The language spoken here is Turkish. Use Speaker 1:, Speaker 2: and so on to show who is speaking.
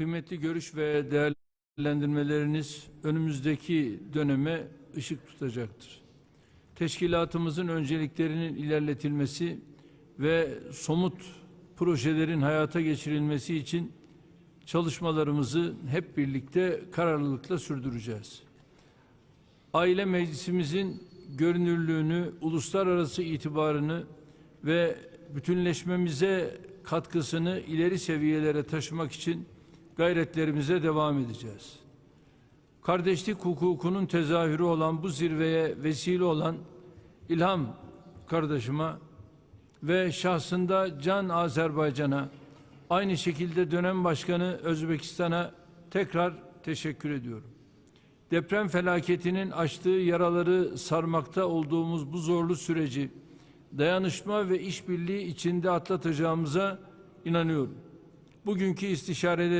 Speaker 1: Kıymetli görüş ve değerlendirmeleriniz önümüzdeki döneme ışık tutacaktır. Teşkilatımızın önceliklerinin ilerletilmesi ve somut projelerin hayata geçirilmesi için çalışmalarımızı hep birlikte kararlılıkla sürdüreceğiz. Aile Meclisimizin görünürlüğünü, uluslararası itibarını ve bütünleşmemize katkısını ileri seviyelere taşımak için gayretlerimize devam edeceğiz. Kardeşlik hukukunun tezahürü olan bu zirveye vesile olan İlham kardeşime ve şahsında Can Azerbaycan'a aynı şekilde dönem başkanı Özbekistan'a tekrar teşekkür ediyorum. Deprem felaketinin açtığı yaraları sarmakta olduğumuz bu zorlu süreci dayanışma ve işbirliği içinde atlatacağımıza inanıyorum. Bugünkü istişarelerimiz